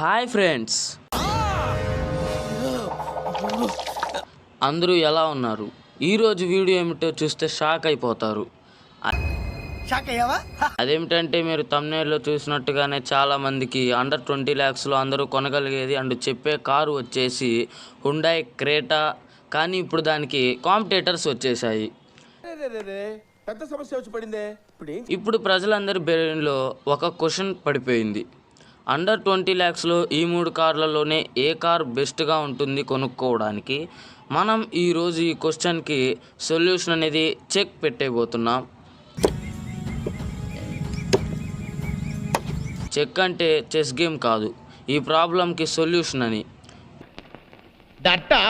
Hi friends. అందరూ ఎలా ఉన్నారు? ఈరోజు వీడియో ఏమిటో చూస్తే షాక్ అయిపోతారు. అదేమిటంటే మీరు తమ్నేల్లో చూసినట్టుగానే చాలా మందికి అండర్ ట్వంటీ ల్యాక్స్లో అందరూ కొనగలిగేది అండ్ చెప్పే కారు వచ్చేసి హుండాయ్ క్రేటా కానీ ఇప్పుడు దానికి కాంపిటేటర్స్ వచ్చేసాయి పెద్ద సమస్య వచ్చి పడిందే. ఇప్పుడు ఏం ఇప్పుడు ప్రజలందరి బ్రెయిన్లో ఒక క్వశ్చన్ పడిపోయింది. అండర్ ట్వంటీ ల్యాక్స్లో ఈ మూడు కార్లలోనే ఏ కార్ బెస్ట్గా ఉంటుంది కొనుక్కోవడానికి మనం ఈరోజు ఈ క్వశ్చన్కి సొల్యూషన్ అనేది చెక్ పెట్టేయబోతున్నాం. చెక్ అంటే చెస్ గేమ్ కాదు ఈ ప్రాబ్లంకి సొల్యూషన్ అని. దట్టా?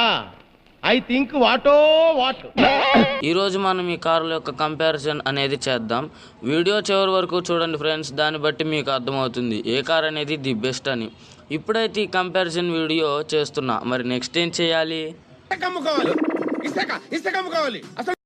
I think what what. ఈరోజు మనం ఈ కార్ల యొక్క కంపారిజన్ అనేది చేద్దాం. వీడియో చివరి వరకు చూడండి ఫ్రెండ్స్ దాన్ని బట్టి మీకు అర్థమవుతుంది ఏ కార్ అనేది ది బెస్ట్ అని. ఇప్పుడైతే ఈ కంపారిజన్ వీడియో చేస్తున్నా. మరి నెక్స్ట్ ఏం చేయాలి? అసలు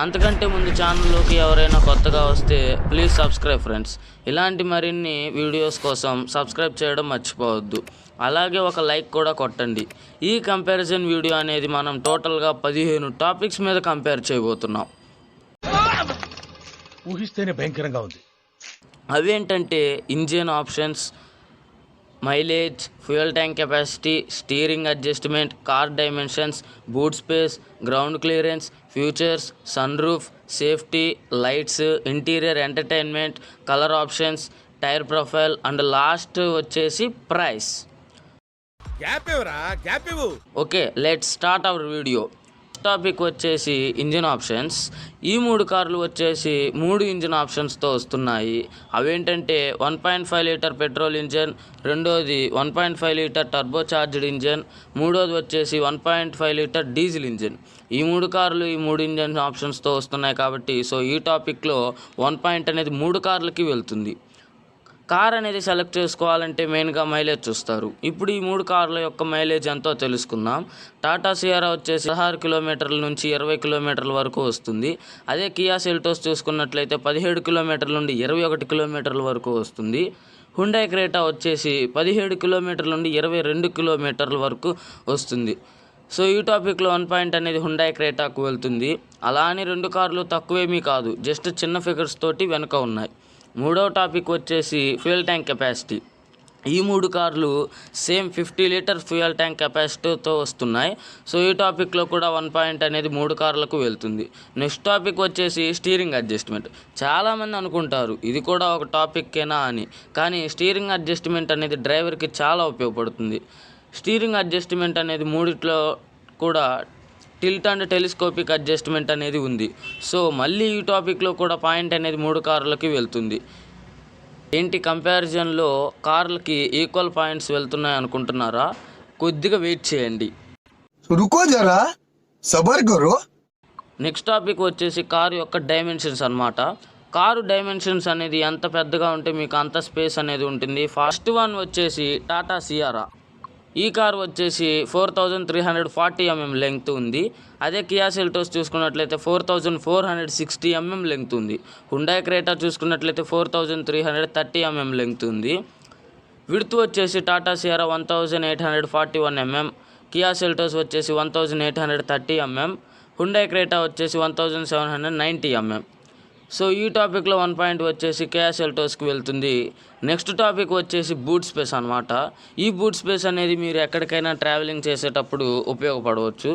అంతకంటే ముందు ఛానల్లోకి ఎవరైనా కొత్తగా వస్తే ప్లీజ్ సబ్స్క్రైబ్ ఫ్రెండ్స్. ఇలాంటి మరిన్ని వీడియోస్ కోసం సబ్స్క్రైబ్ చేయడం మర్చిపోవద్దు. అలాగే ఒక లైక్ కూడా కొట్టండి. ఈ కంపారిజన్ వీడియో అనేది మనం టోటల్గా పదిహేను టాపిక్స్ మీద కంపేర్ చేయబోతున్నాం. ఊహిస్తేనే భయంకరంగా ఉంది. అవేంటంటే engine options mileage fuel tank capacity steering adjustment car dimensions boot space ground clearance futures sunroof safety lights interior entertainment colour options tyre profile and last వచ్చేసి price okay let start our video topic వచ్చేసి engine options. ఈ మూడు కార్లు వచ్చేసి మూడు ఇంజిన్ ఆప్షన్స్తో వస్తున్నాయి. అవేంటంటే one point five litre petrol engine రెండోది one point five litre turbocharged engine మూడోది వచ్చేసి one point five litre diesel engine. ఈ మూడు కార్లు ఈ మూడు ఇంజన్ ఆప్షన్స్తో వస్తున్నాయి కాబట్టి సో ఈ టాపిక్లో వన్ పాయింట్ అనేది మూడు కార్లకి వెళ్తుంది. కార్ అనేది సెలెక్ట్ చేసుకోవాలంటే మెయిన్గా మైలేజ్ చూస్తారు. ఇప్పుడు ఈ మూడు కార్ల యొక్క మైలేజ్ ఎంతో తెలుసుకుందాం. టాటా సియారా వచ్చేసి పదహారు కిలోమీటర్ల నుంచి ఇరవై కిలోమీటర్ల వరకు వస్తుంది. అదే కియా సెల్టోస్ చూసుకున్నట్లయితే పదిహేడు కిలోమీటర్ల నుండి ఇరవై ఒకటి కిలోమీటర్ల వరకు వస్తుంది. హుండై క్రేటా వచ్చేసి పదిహేడు కిలోమీటర్ల నుండి ఇరవై రెండు కిలోమీటర్ల వరకు వస్తుంది. సో ఈ టాపిక్లో వన్ పాయింట్ అనేది హుండై క్రేటాకు వెళ్తుంది. అలా అని రెండు కార్లు తక్కువేమీ కాదు. జస్ట్ చిన్న ఫిగర్స్ తోటి వెనుక ఉన్నాయి. మూడవ టాపిక్ వచ్చేసి ఫ్యూయల్ ట్యాంక్ కెపాసిటీ. ఈ మూడు కార్లు same fifty litre fuel tank కెపాసిటీతో వస్తున్నాయి. సో ఈ టాపిక్లో కూడా వన్ పాయింట్ అనేది మూడు కార్లకు వెళ్తుంది. నెక్స్ట్ టాపిక్ వచ్చేసి స్టీరింగ్ అడ్జస్ట్మెంట్. చాలామంది అనుకుంటారు ఇది కూడా ఒక టాపిక్కేనా అని. కానీ స్టీరింగ్ అడ్జస్ట్మెంట్ అనేది డ్రైవర్కి చాలా ఉపయోగపడుతుంది. స్టీరింగ్ అడ్జస్ట్మెంట్ అనేది మూడిట్లో కూడా టిల్ట్ అండ్ టెలిస్కోపిక్ అడ్జస్ట్మెంట్ అనేది ఉంది. సో మళ్ళీ ఈ టాపిక్లో కూడా పాయింట్ అనేది మూడు కార్లకి వెళ్తుంది. ఏంటి కంపారిజన్లో కార్లకి ఈక్వల్ పాయింట్స్ వెళ్తున్నాయి అనుకుంటున్నారా? కొద్దిగా వెయిట్ చేయండి. నెక్స్ట్ టాపిక్ వచ్చేసి కారు యొక్క డైమెన్షన్స్ అనమాట కారు డైమెన్షన్స్ అనేది ఎంత పెద్దగా ఉంటే మీకు అంత స్పేస్ అనేది ఉంటుంది. ఫస్ట్ వన్ వచ్చేసి టాటా సియారా. ఈ కార్ వచ్చేసి four thousand three hundred forty M M length ఉంది. అదే కియా సెల్టోస్ చూసుకున్నట్లయితే four thousand four hundred sixty M M length ఉంది. హుండాయ్ క్రేటా చూసుకున్నట్లయితే four thousand three hundred thirty M M length ఉంది. విడుతు వచ్చేసి Tata Sierra one thousand eight hundred forty one M M. Kia Seltos వచ్చేసి one thousand eight hundred thirty M M. Hyundai Creta వచ్చేసి one thousand seven hundred ninety M M. So ఈ టాపిక్లో one point వచ్చేసి Kia ఎల్టోస్కి వెళ్తుంది. Next topic వచ్చేసి boot space అనమాట ఈ బూట్ స్పేస్ అనేది మీరు ఎక్కడికైనా ట్రావెలింగ్ చేసేటప్పుడు ఉపయోగపడవచ్చు.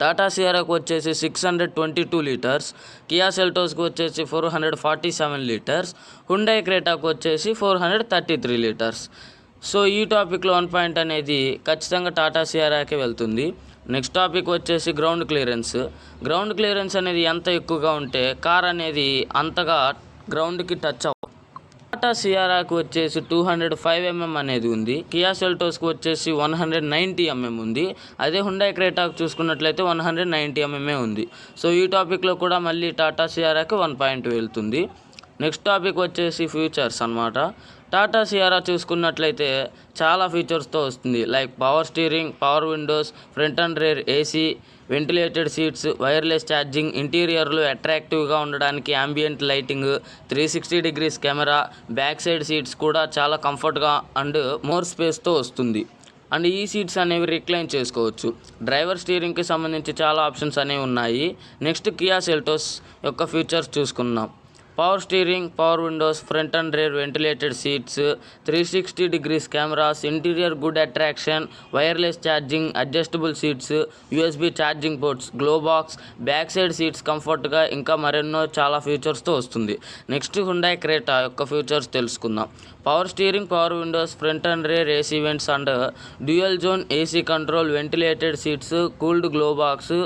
టాటా సియారాకు వచ్చేసి six hundred twenty two litres. Kia సెల్టోస్కి వచ్చేసి four hundred forty seven litres. Hyundai క్రేటాకు వచ్చేసి four hundred thirty three litres. So ఈ టాపిక్లో వన్ పాయింట్ అనేది ఖచ్చితంగా టాటా సియారాకే వెళ్తుంది. నెక్స్ట్ టాపిక్ వచ్చేసి గ్రౌండ్ క్లియరెన్స్. గ్రౌండ్ క్లియరెన్స్ అనేది ఎంత ఎక్కువగా ఉంటే కార్ అనేది అంతగా గ్రౌండ్కి టచ్ అవ్వ టాటా సియారాకు వచ్చేసి టూ హండ్రెడ్ ఫైవ్ ఎంఎం అనేది ఉంది. కియా సెల్టోస్కి వచ్చేసి వన్ హండ్రెడ్ నైంటీ ఎంఎం ఉంది. అదే హుండై క్రేటాకు చూసుకున్నట్లయితే వన్ హండ్రెడ్ నైంటీ ఎంఎంఏ ఉంది. సో ఈ టాపిక్లో కూడా మళ్ళీ టాటా సియారాకి వన్ పాయింట్ వెళ్తుంది. నెక్స్ట్ టాపిక్ వచ్చేసి ఫ్యూచర్స్ అనమాట టాటా సియారా చూసుకున్నట్లయితే చాలా ఫీచర్స్తో వస్తుంది. Like power steering power windows front and rear A C ventilated seats wireless charging ఇంటీరియర్లు అట్రాక్టివ్గా ఉండడానికి ambient lighting three sixty degrees camera back side seats కూడా చాలా కంఫర్ట్గా అండ్ మోర్ స్పేస్తో వస్తుంది. అండ్ ఈ సీట్స్ అనేవి రిక్లైన్ చేసుకోవచ్చు. డ్రైవర్ స్టీరింగ్కి సంబంధించి చాలా ఆప్షన్స్ అనేవి ఉన్నాయి. నెక్స్ట్ కియా సెల్టోస్ యొక్క ఫీచర్స్ చూసుకుందాం. Power steering power windows front and rear ventilated seats three sixty degrees cameras interior good attraction wireless charging adjustable seats USB charging ports glove box back side seats కంఫర్ట్గా ఇంకా మరెన్నో చాలా ఫీచర్స్తో వస్తుంది. Next Hyundai Creta యొక్క features తెలుసుకుందాం. Power steering power windows front and rear AC vents and dual zone AC control ventilated seats cooled glove box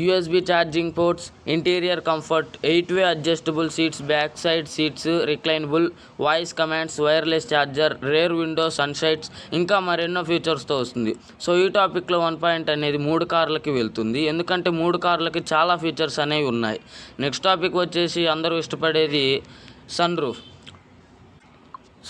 USB charging ports interior comfort eight way adjustable seats back side seats reclinable voice commands wireless charger rear window sunshades ఇంకా మరెన్నో ఫీచర్స్తో వస్తుంది. So ఈ టాపిక్లో one point అనేది మూడు కార్లకి వెళ్తుంది. ఎందుకంటే మూడు కార్లకి చాలా ఫీచర్స్ అనేవి ఉన్నాయి. నెక్స్ట్ టాపిక్ వచ్చేసి అందరూ ఇష్టపడేది సన్ రూఫ్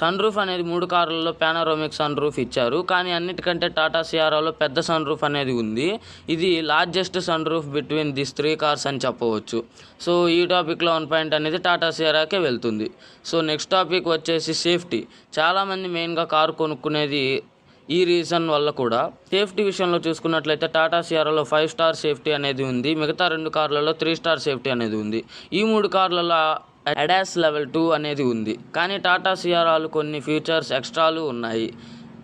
సన్ రూఫ్ అనేది మూడు కార్లలో పానారోమిక్ సన్ రూఫ్ ఇచ్చారు. కానీ అన్నిటికంటే టాటా సియారాలో పెద్ద సన్ రూఫ్ అనేది ఉంది. ఇది largest sunroof between this three cars అని చెప్పవచ్చు. సో ఈ టాపిక్లో వన్ పాయింట్ అనేది టాటా సియారాకే వెళ్తుంది. సో నెక్స్ట్ టాపిక్ వచ్చేసి సేఫ్టీ చాలామంది మెయిన్గా కారు కొనుక్కునేది ఈ రీజన్ వల్ల కూడా. సేఫ్టీ విషయంలో చూసుకున్నట్లయితే టాటా సియారాలో ఫైవ్ స్టార్ సేఫ్టీ అనేది ఉంది. మిగతా రెండు కార్లలో త్రీ స్టార్ సేఫ్టీ అనేది ఉంది. ఈ మూడు కార్లలో అడాస్ లెవెల్ టూ అనేది ఉంది. కానీ టాటా సియారాలు కొన్ని ఫీచర్స్ ఎక్స్ట్రాలు ఉన్నాయి.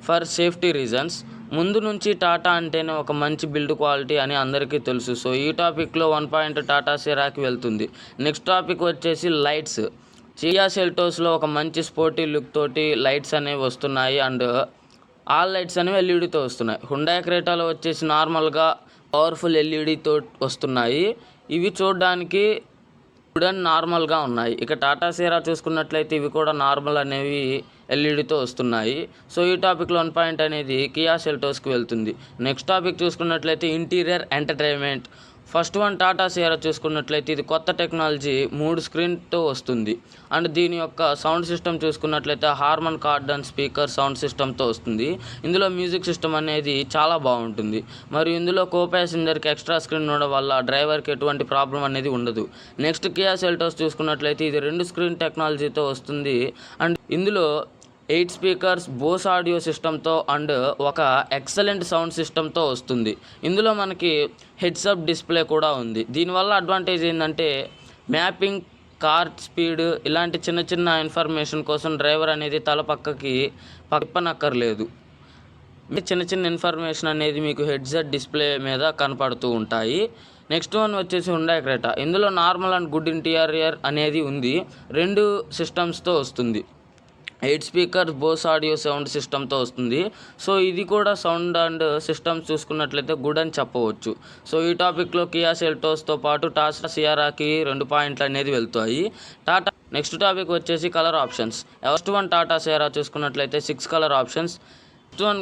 For safety reasons. ముందు నుంచి టాటా అంటేనే ఒక మంచి బిల్డ్ క్వాలిటీ అని అందరికీ తెలుసు. సో ఈ టాపిక్లో వన్ పాయింట్ టాటా సిరాకి వెళ్తుంది. నెక్స్ట్ టాపిక్ వచ్చేసి లైట్స్. చియా సెల్టోస్లో ఒక మంచి స్పోర్టీ లుక్ తోటి లైట్స్ అనేవి వస్తున్నాయి. అండ్ ఆల్ లైట్స్ అనేవి ఎల్ఈడితో వస్తున్నాయి. హుండా క్రేటాలో వచ్చేసి నార్మల్గా పవర్ఫుల్ ఎల్ఈడితో వస్తున్నాయి. ఇవి చూడడానికి ఇప్పుడన్నీ నార్మల్గా ఉన్నాయి. ఇక టాటా సీరా చూసుకున్నట్లయితే ఇవి కూడా నార్మల్ అనేవి ఎల్ఈడితో వస్తున్నాయి. సో ఈ టాపిక్లో వన్ పాయింట్ అనేది కియా సెల్టోస్కి వెళ్తుంది. నెక్స్ట్ టాపిక్ చూసుకున్నట్లయితే interior entertainment. First one Tata Sierra చూసుకున్నట్లయితే ఇది కొత్త టెక్నాలజీ మూడు స్క్రీన్తో వస్తుంది. అండ్ దీని యొక్క సౌండ్ సిస్టమ్ చూసుకున్నట్లయితే హార్మన్ కార్డన్ స్పీకర్ సౌండ్ సిస్టమ్తో వస్తుంది. ఇందులో మ్యూజిక్ సిస్టమ్ అనేది చాలా బాగుంటుంది. మరియు ఇందులో కో ప్యాసింజర్కి ఎక్స్ట్రా స్క్రీన్ ఉండడం వల్ల డ్రైవర్కి ఎటువంటి ప్రాబ్లం అనేది ఉండదు. నెక్స్ట్ కియా సెల్టోస్ చూసుకున్నట్లయితే ఇది రెండు స్క్రీన్ టెక్నాలజీతో వస్తుంది. అండ్ ఇందులో ఎయిట్ స్పీకర్స్ బోస్ ఆడియో సిస్టంతో అండ్ ఒక ఎక్సలెంట్ సౌండ్ సిస్టంతో వస్తుంది. ఇందులో మనకి హెడ్సప్ డిస్ప్లే కూడా ఉంది. దీనివల్ల అడ్వాంటేజ్ ఏంటంటే మ్యాపింగ్ కార్ స్పీడ్ ఇలాంటి చిన్న చిన్న ఇన్ఫర్మేషన్ కోసం డ్రైవర్ అనేది తల పక్కకి పక్కనక్కర్లేదు. చిన్న చిన్న ఇన్ఫర్మేషన్ అనేది మీకు హెడ్సెట్ డిస్ప్లే మీద కనపడుతూ ఉంటాయి. నెక్స్ట్ వన్ వచ్చేసి హుండాయ్ క్రేటా. ఇందులో నార్మల్ అండ్ గుడ్ ఇంటీరియర్ అనేది ఉంది. రెండు సిస్టమ్స్తో వస్తుంది. Eight speaker Bose audio sound సిస్టమ్తో వస్తుంది. సో ఇది కూడా సౌండ్ అండ్ సిస్టమ్స్ చూసుకున్నట్లయితే గుడ్ అని చెప్పవచ్చు. సో ఈ టాపిక్లో కియా సెల్టోస్తో పాటు టాటా సియారాకి రెండు పాయింట్లు అనేది వెళ్తాయి. టాటా నెక్స్ట్ టాపిక్ వచ్చేసి colour options. First one Tata Sierra చూసుకున్నట్లయితే six colour options. First one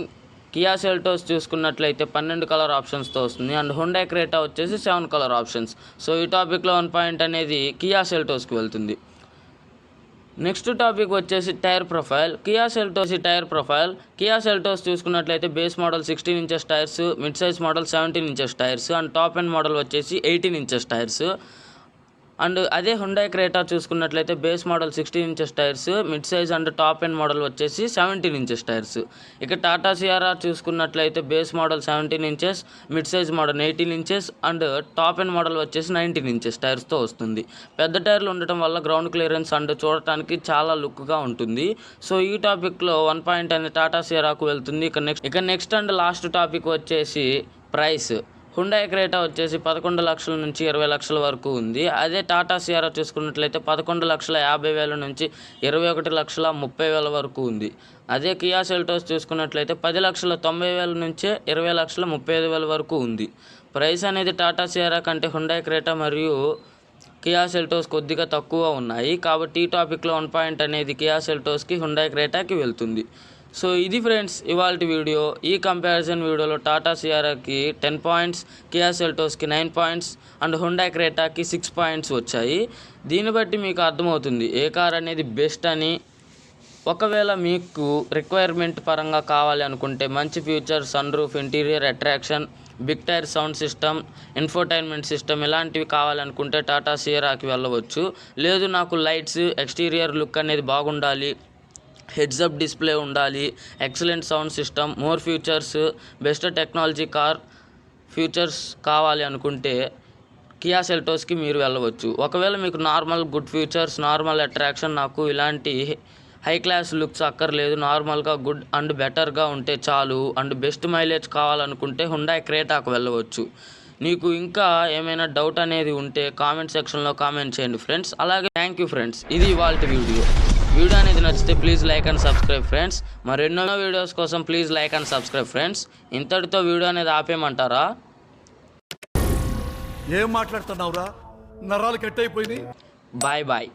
Kia Seltos చూసుకున్నట్లయితే పన్నెండు కలర్ ఆప్షన్స్తో వస్తుంది. అండ్ హుండా క్రేటా వచ్చేసి సెవెన్ కలర్ ఆప్షన్స్. సో ఈ టాపిక్లో వన్ పాయింట్ అనేది కియా సెల్టోస్కి వెళ్తుంది. నెక్స్ట్ టాపిక్ వచ్చేసి tyre profile. Kia Seltos tyre profile. Kia Seltos చూసుకున్నట్లయితే base model sixteen inches tyres mid size model seventeen inches tyres and top end model వచ్చేసి eighteen inches tyres. And అదే Hyundai Creta చూసుకున్నట్లయితే base model sixteen inches tyres mid size and top end model వచ్చేసి seventeen inches tyres ఇక Tata Sierra చూసుకున్నట్లయితే base model seventeen inches mid size model eighteen inches and top end model వచ్చేసి nineteen inches టైర్స్తో వస్తుంది. పెద్ద టైర్లు ఉండటం వల్ల గ్రౌండ్ క్లియరెన్స్ అండ్ చూడటానికి చాలా లుక్గా ఉంటుంది. సో ఈ టాపిక్లో వన్ పాయింట్ అనేది టాటా సిఆర్ఆకు వెళ్తుంది. ఇక నెక్స్ట్ ఇక నెక్స్ట్ అండ్ లాస్ట్ టాపిక్ వచ్చేసి ప్రైస్ హుండై క్రేటా వచ్చేసి పదకొండు లక్షల నుంచి ఇరవై లక్షల వరకు ఉంది. అదే టాటా సిఆర్ఆర్ చూసుకున్నట్లయితే పదకొండు లక్షల యాభై వేల నుంచి ఇరవై ఒకటి లక్షల ముప్పై వేల వరకు ఉంది. అదే కియా సెల్టోస్ చూసుకున్నట్లయితే పది లక్షల తొంభై వేల నుంచే ఇరవై లక్షల ముప్పై ఐదు వేల వరకు ఉంది. ప్రైస్ అనేది టాటా సియారా కంటే హుండై క్రేటా మరియు కియా సెల్టోస్ కొద్దిగా తక్కువ ఉన్నాయి. కాబట్టి ఈ టాపిక్లో వన్ పాయింట్ అనేది కియా సెల్టోస్కి హుండాయ్ క్రేటాకి వెళ్తుంది. సో ఇది ఫ్రెండ్స్ ఇవాళ వీడియో. ఈ కంపారిజన్ వీడియోలో టాటా సిఆర్కి టెన్ పాయింట్స్ కియా సెల్టోస్కి నైన్ పాయింట్స్ అండ్ హుండా క్రేటాకి సిక్స్ పాయింట్స్ వచ్చాయి. దీన్ని బట్టి మీకు అర్థమవుతుంది ఏ కార్ అనేది బెస్ట్ అని. ఒకవేళ మీకు రిక్వైర్మెంట్ పరంగా కావాలి అనుకుంటే మంచి future sunroof interior attraction big tyre sound system infotainment system ఇలాంటివి కావాలనుకుంటే టాటా సియరాకి వెళ్ళవచ్చు. లేదు నాకు లైట్స్ ఎక్స్టీరియర్ లుక్ అనేది బాగుండాలి హెడ్సప్ డిస్ప్లే ఉండాలి excellent sound system more futures best technology car futures కావాలి అనుకుంటే కియా సెల్టోస్కి మీరు వెళ్ళవచ్చు. ఒకవేళ మీకు normal good futures normal attraction నాకు ఇలాంటి హై క్లాస్ లుక్స్ అక్కర్లేదు నార్మల్గా గుడ్ అండ్ బెటర్గా ఉంటే చాలు అండ్ బెస్ట్ మైలేజ్ కావాలనుకుంటే హుండాయ్ క్రేటాకు వెళ్ళవచ్చు. నీకు ఇంకా ఏమైనా డౌట్ అనేది ఉంటే కామెంట్ సెక్షన్లో కామెంట్ చేయండి ఫ్రెండ్స్. అలాగే థ్యాంక్ యూ ఫ్రెండ్స్. ఇది వాళ్ళ వీడియో. వీడియో అనేది నచ్చితే please like and subscribe friends మరెన్నో వీడియోస్ కోసం please like and subscribe friends ఇంతటితో వీడియో అనేది ఆపేయమంటారా? ఏం మాట్లాడుతున్నావురా? నరాలు కట్ అయిపోయినాయి బాయ్ బాయ్